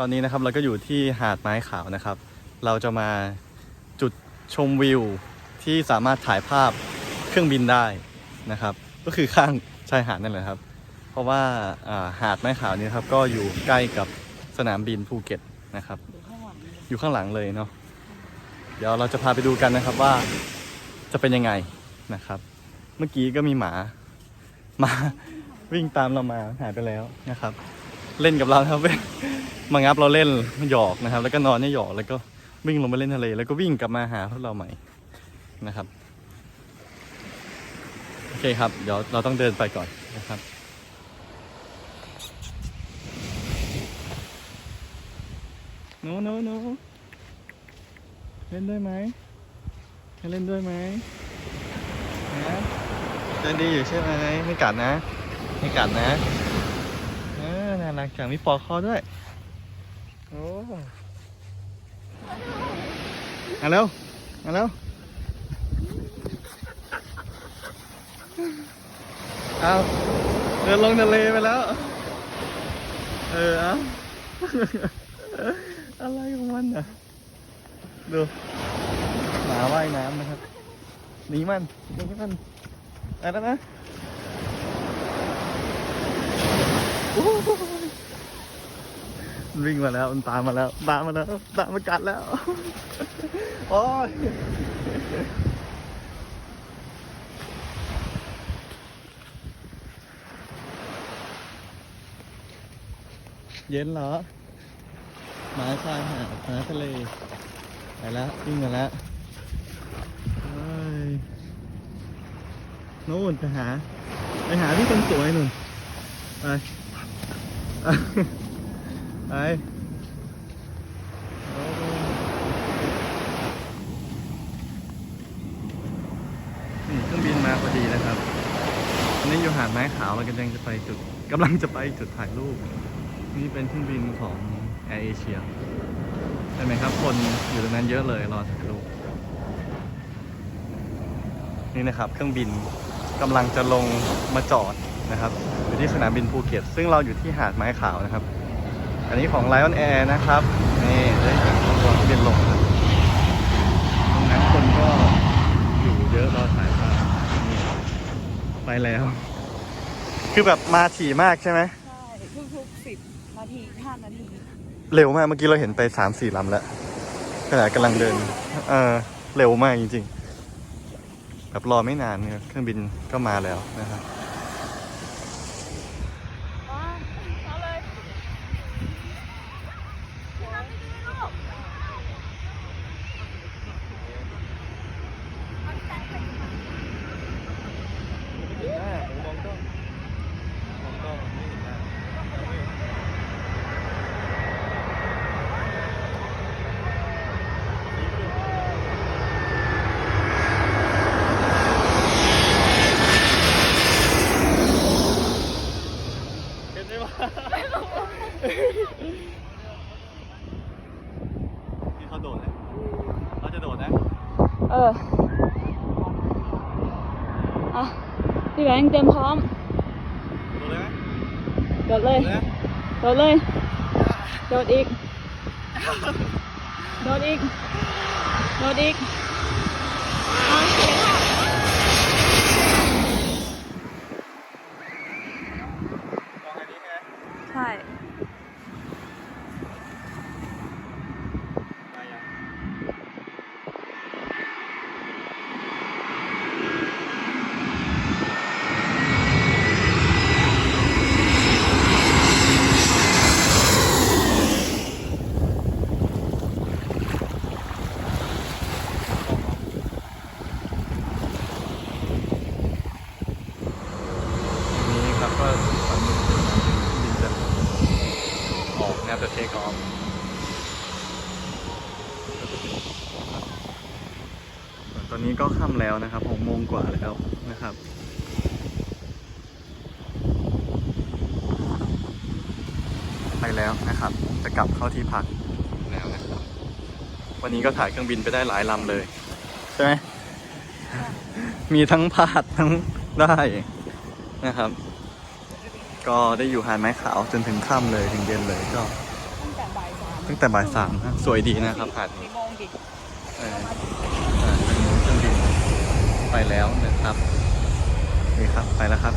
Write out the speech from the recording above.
ตอนนี้นะครับเราก็อยู่ที่หาดไม้ขาวนะครับ เราจะมาจุดชมวิวที่สามารถถ่ายภาพเครื่องบินได้นะครับ ก็คือข้างชายหาดนั่นแหละครับ เพราะว่าาหาดไม้ขาวนี้ครับก็อยู่ใกล้กับสนามบินภูเก็ตนะครับ อยู่ข้างหลังเลยเนาะเดี๋ยวเราจะพาไปดูกันนะครับว่าจะเป็นยังไงนะครับ เมื่อกี้ก็มีหมา มาวิ่งตามเรามาหายไปแล้วนะครับ เล่นกับเรานะครับมางับเราเล่นหยอกนะครับ แล้วก็นอนให้หยอกแล้วก็วิ่งลงไปเล่นทะเล แล้วก็วิ่งกลับมาหาพวกเราใหม่นะครับโอเคครับ เดี๋ยวเราต้องเดินไปก่อนนะครับหนูหนูหนูเล่นด้วยไหมให้เล่นด้วยไหมนะเล่นดีอยู่ใช่ไหมไม่กัดนะ ไม่กัดนะเออน่า รักจังมีปลอกคอด้วย โอ้มาเร็วมาเร็วเอาเดินลงทะเลไปแล้ว เออเอาอะไรของมันอะ ดูหมาว่ายน้ำนะครับหนีมันหนีมันไปแล้วนะโอ้โหมัน วิ่งมาแล้วมันตามมาแล้ว ตามมาแล้ว ตามมากัดแล้ว โอ้ยเย็นเหรอหมาชายหาดหมาทะเล ไปแล้ววิ่งมาแล้วเฮ้ยนู่นไปหา ไปหาพี่คนสวยหนุ่นไป ไปนี่เครื่องบินมาพอดีนะครับอันนี้อยู่หาดไม้ขาวเรากำลังจะไปจุดกำลังจะไปจุดถ่ายรูป นี่เป็นเครื่องบินของแอร์เอเชียใช่ไหมครับ คนอยู่ตรงนั้นเยอะเลยรอถ่ายรูป นี่นะครับ เครื่องบินกำลังจะลงมาจอดนะครับ อยู่ที่สนามบินภูเก็ต ซึ่งเราอยู่ที่หาดไม้ขาวนะครับ อันนี้ของ Lion Air นะครับ นี่ได้เห็นตัวเครื่องบินลงครับตรงนั้นคนก็อยู่เยอะรอถ่ายภาพนี่ไปแล้ว คือแบบมาถี่มากใช่ไหม ใช่ทุกๆสิบนาทีห้านาทีเร็วมาก เมื่อกี้เราเห็นไปสามสี่ลำแล้วขณะกำลังเดิน เออเร็วมากจริงๆ แบบรอไม่นานเนี่ยเครื่องบินก็มาแล้วนะครับ เอาเลย ที่เขาโดดนะเขาจะโดดนะ เออ อะพี่แบงค์เตรียมพร้อมโดดเลยไหมโดดเลยโดดเลยโดดเลยโดดอีกโดดอีกโดดอีกอะ ลองอันนี้ใช่ไหม ใช่ ไปยังนี่ครับก็ตอนนี้บินจะ ออกแนวจะเทคออฟตอนนี้ก็ค่ำแล้วนะครับหกโมงกว่าแล้วนะครับ ไปแล้วนะครับ จะกลับเข้าที่พักแล้วนะครับ วันนี้ก็ถ่ายเครื่องบินไปได้หลายลำเลย ใช่ไหม มีทั้งพาดทั้งได้นะครับ ก็ได้อยู่หาดไม้ขาวจนถึงค่ำเลยถึงเย็นเลยก็ ตั้งแต่บ่ายตั้งแต่บ่ายสามฮะสวยดีนะครับหาดนี้กี่โมงดิเออเครื่องบินไปแล้วนะครับนี่ครับ ไปแล้วครับ